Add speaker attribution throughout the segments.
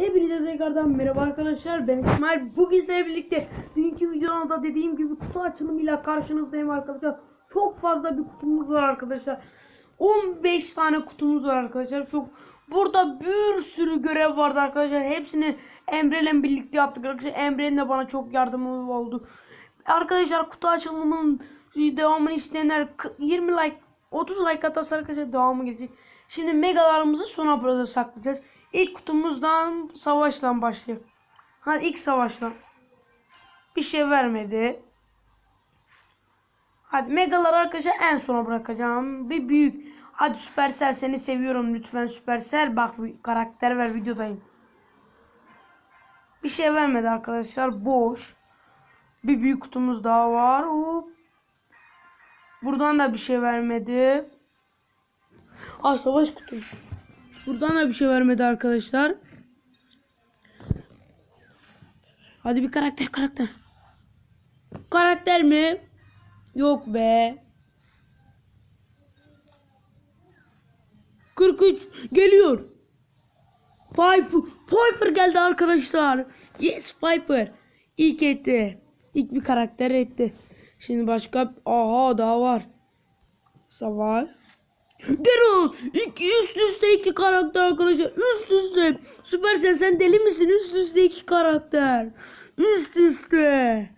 Speaker 1: Hepinize tekrardan merhaba arkadaşlar. Ben İsmail. Bugün sizlerle birlikte dünkü videomda dediğim gibi kutu açılımıyla karşınızdayım arkadaşlar. Çok fazla bir kutumuz var arkadaşlar. 15 tane kutumuz var arkadaşlar. Çok burada bir sürü görev vardı arkadaşlar. Hepsini Emre'yle birlikte yaptık arkadaşlar. Emre'nin de bana çok yardımı oldu. Arkadaşlar kutu açılımının devamını isteyenler k- 20 like 30 like atarsa arkadaşlar devamı gelecek. Şimdi megalarımızı sona burada saklayacağız İlk kutumuzdan savaşla başlayalım. Hadi ilk savaşla. Bir şey vermedi. Hadi megalar arkadaşlar en sona bırakacağım. Bir büyük. Hadi Supercell seni seviyorum lütfen Supercell. Bak karakter ver videodayım. Bir şey vermedi arkadaşlar. Boş. Bir büyük kutumuz daha var. Hop. Buradan da bir şey vermedi. Aa savaş kutusu. Buradan da bir şey vermedi arkadaşlar. Hadi bir karakter karakter. Karakter mi? Yok be. 43 geliyor. Piper, Piper geldi arkadaşlar. Yes Piper. İlk etti. İlk bir karakter etti. Şimdi başka aha daha var. Savaş. Daryl iki üst üste iki karakter arkadaşlar. Üst üste. Süpersen sen deli misin? Üst üste iki karakter. Üst üste.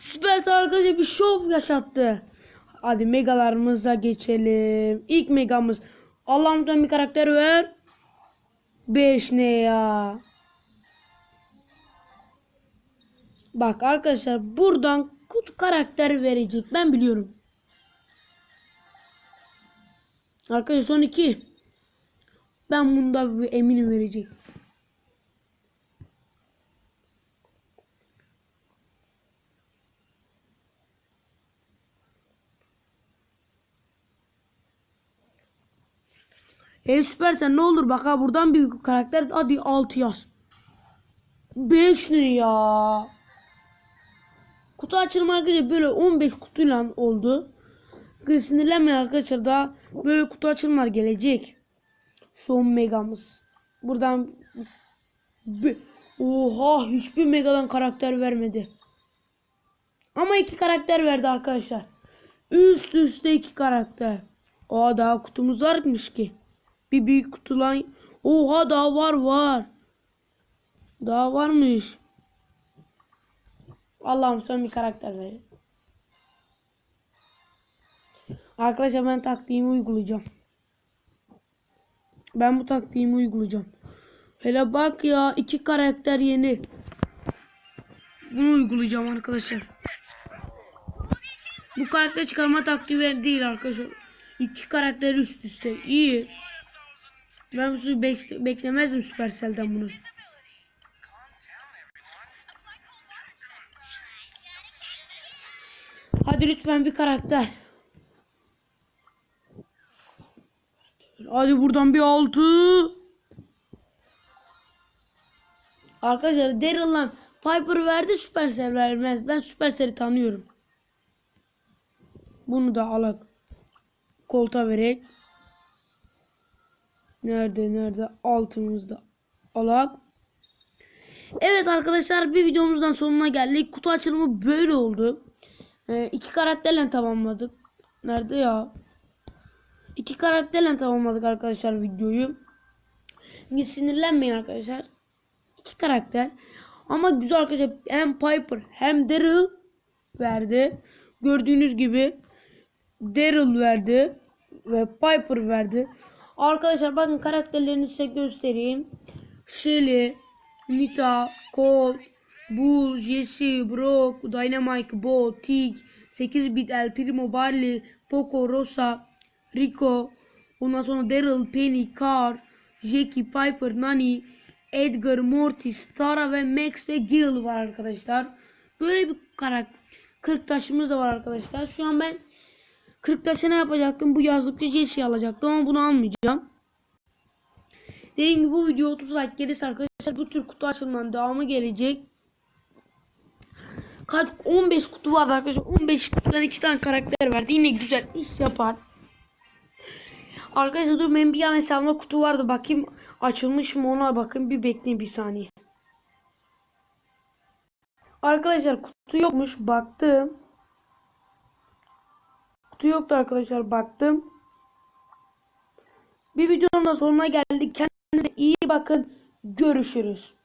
Speaker 1: Süpersel arkadaşlar bir şov yaşattı. Hadi megalarımıza geçelim. İlk megamız. Allah'ımdan bir karakter ver. 5 ne ya? Bak arkadaşlar buradan kutu karakter verecek. Ben biliyorum Arkadaşlar son iki. Ben bunda bir eminim verecek. E süpersen ne olur bak ha buradan bir karakter hadi 6 yaz. 5 ne ya? Kutu açılımı arkadaşlar böyle 15 kutuyla oldu. Sinirlenmeyin arkadaşlar daha böyle kutu açılımlar gelecek. Son megamız. Buradan Oha hiçbir megadan karakter vermedi. Ama iki karakter verdi arkadaşlar. Üst üste iki karakter. Aa daha kutumuz varmış ki. Bir büyük kutulan. Oha daha var var. Daha varmış. Allah'ım son bir karakter verin. Arkadaşlar ben taktiğimi uygulayacağım. Ben bu taktiğimi uygulayacağım. Hele bak ya iki karakter yeni. Bunu uygulayacağım arkadaşlar. Bu karakter çıkarma taktiği değil arkadaşlar. İki karakter üst üste. İyi. Ben bunu bek beklemezdim Supercell'den bunu. Hadi lütfen bir karakter. Hadi buradan bir altı. Arkadaşlar Daryl'la Piper verdi Supercell vermez. Ben Supercell'i tanıyorum. Bunu da alak. Kolta verek. Nerede nerede altımızda alak. Evet arkadaşlar bir videomuzdan sonuna geldik. Kutu açılımı böyle oldu. Ee, iki karakterle tamamladık. Nerede ya? İki karakterle tamamladık arkadaşlar videoyu. Şimdi sinirlenmeyin arkadaşlar. İki karakter. Ama güzel arkadaşlar. Hem Piper hem Daryl verdi. Gördüğünüz gibi Daryl verdi. Ve Piper verdi. Arkadaşlar bakın karakterlerini size göstereyim. Shelly, Nita, Colt, Bull, Jesse, Brock, Dynamite, Bo, Tig, 8-bit El Primo, Barley, Poco, Rosa, Rico, ondan sonra Daryl, Penny, Carr, Jackie, Piper, Nani, Edgar, Mortis, Tara ve Max ve Gil var arkadaşlar. Böyle bir karakter. 40 taşımız da var arkadaşlar. Şu an ben 40 taşı ne yapacaktım? Bu yazlıkta Jesse'yi alacaktım ama bunu almayacağım. Dediğim gibi bu video 30 like gelirse arkadaşlar bu tür kutu açılmanın devamı gelecek. Kaç 15 kutu vardı arkadaşlar. 15 kutudan 2 tane karakter verdi. Yine güzel iş yapar. Arkadaşlar dur benim bir yan hesabımda kutu vardı. Bakayım açılmış mı ona bakın. Bir bekleyin bir saniye. Arkadaşlar kutu yokmuş. Baktım. Kutu yoktu arkadaşlar. Baktım. Bir videonun da sonuna geldik. Kendinize iyi bakın. Görüşürüz.